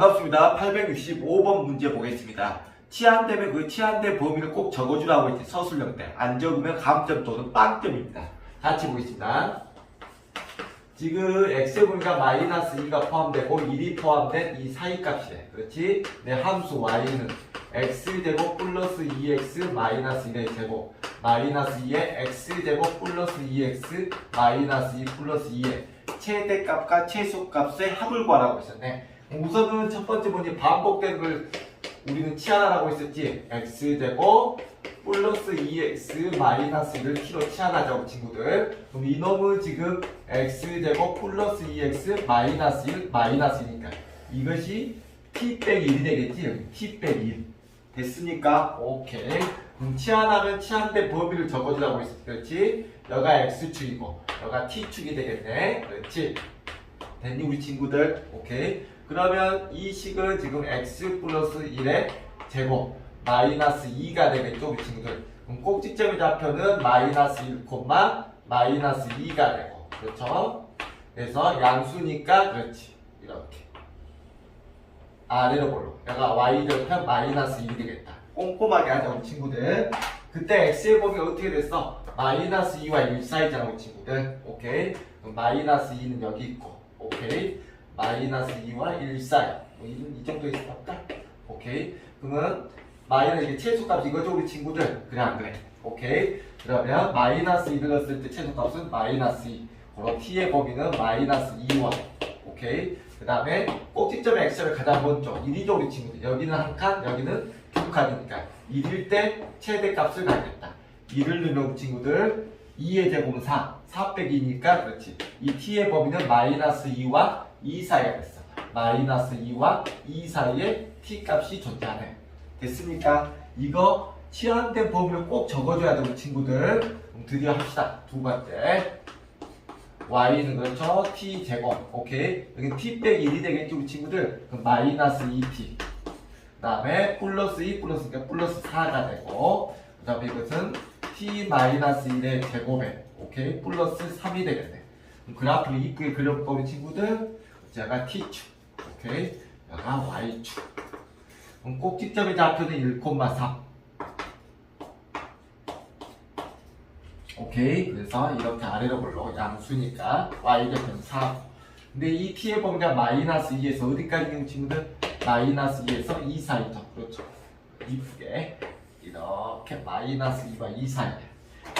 865번 문제 보겠습니다. 치안되면 그 치안된 범위를 꼭 적어주라고 했지 서술형 때. 안 적으면 감점 또는 빵점입니다. 같이 보겠습니다. 지금 x에 보니까 마이너스 2가 포함되고 1이 포함된 이 사이 값이래. 그렇지? 내 함수 y는 x제곱 플러스 2x 마이너스 1의 제곱 마이너스 2의 x제곱 플러스 2x 마이너스 2 플러스 2의 최대값과 최소값의 합을 구하라고 했었네. 우선은 첫 번째 문제 반복되는 걸 우리는 치환하라고 했었지. x제곱 플러스 2x 마이너스 1을 t로 치환하자고 친구들. 그럼 이놈은 지금 x제곱 플러스 2x 마이너스 1 마이너스 1이니까 이것이 t 빼기 1이 되겠지. t 빼기 1. 됐습니까? 오케이. 그럼 치환하면 치환된 범위를 적어주라고 했었지. 그렇지? 여가 x축이고 여가 t축이 되겠네. 그렇지? 됐니 우리 친구들? 오케이. 그러면 이 식은 지금 x 플러스 1의 제곱 마이너스 2가 되겠죠 우리 친구들. 그럼 꼭지점의 좌표는 마이너스 1, 마이너스 2가 되고 그렇죠? 그래서 양수니까 그렇지 이렇게 아래로 볼로 내가 y절편 마이너스 1이 되겠다 꼼꼼하게 하자 우리 친구들 그때 x의 범위가 어떻게 됐어? 마이너스 2와 1 사이잖아 우리 친구들 오케이 마이너스 2는 여기 있고 오케이. 마이너스 2와 1 사이 뭐 이, 이 정도에서 볼까? 오케이. 그러면 마이너스 이게 최소값 이거죠 우리 친구들? 그래 안 그래? 오케이. 그러면 마이너스 2를 넣었을 때 최소값은 마이너스 2 그럼 t의 범위는 마이너스 2와 오케이. 그 다음에 꼭지점의 x를 가장 먼저 1이죠 우리 친구들? 여기는 한 칸 여기는 두 칸이니까. 1일 때 최대값을 가겠다. 2를 넣으면 우리 친구들 2의 제곱은 4 4 빼기 2니까 그렇지. 이 t의 범위는 마이너스 2와 2 사이가 됐어. 마이너스 2와 2 사이에 t 값이 존재하네. 됐습니까? 이거 치환된 범위를 꼭 적어줘야 돼 우리 친구들. 드디어 합시다. 두 번째. y는 그렇죠? t 제곱. 오케이. 여기 t 빼기 1이 되겠지 우리 친구들? 그럼 마이너스 2t 그 다음에 플러스 2 플러스 2가 플러스 4가 되고 그 다음에 이것은 t 마이너스 1의 제곱에 오케이? 플러스 3이 되겠네. 그래프를 이쁘게 우리 친구들. 제가 t축 오케이? 여가 y축. 그럼 꼭지점의 좌표는 1,3 오케이? 그래서 이렇게 아래로 볼로 양수니까 y좌표는 4 근데 이 t의 범위가 마이너스 2에서 어디까지 있는 친구들? 마이너스 2에서 2 사이죠. 그렇죠? 이쁘게 이렇게 마이너스 2와 2 사이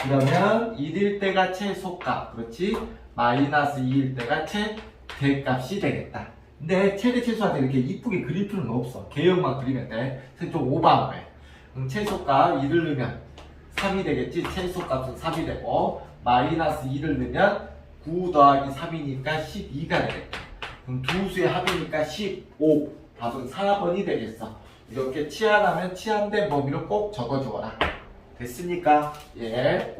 그러면 1일 때가 최소값 그렇지? 마이너스 2일 때가 최대값이 되겠다. 근데 최대 최소한테 이렇게 이쁘게 그릴 필요는 없어. 개형만 그리면 돼. 그래서 좀 오버한 거야. 그럼 최소값 1을 넣으면 3이 되겠지? 최소값은 3이 되고 마이너스 2를 넣으면 9 더하기 3이니까 12가 되겠다. 그럼 두 수의 합이니까 15 답은 4번이 되겠어 이렇게 치환하면 치환된 범위를 꼭 적어주어라 됐습니까? 예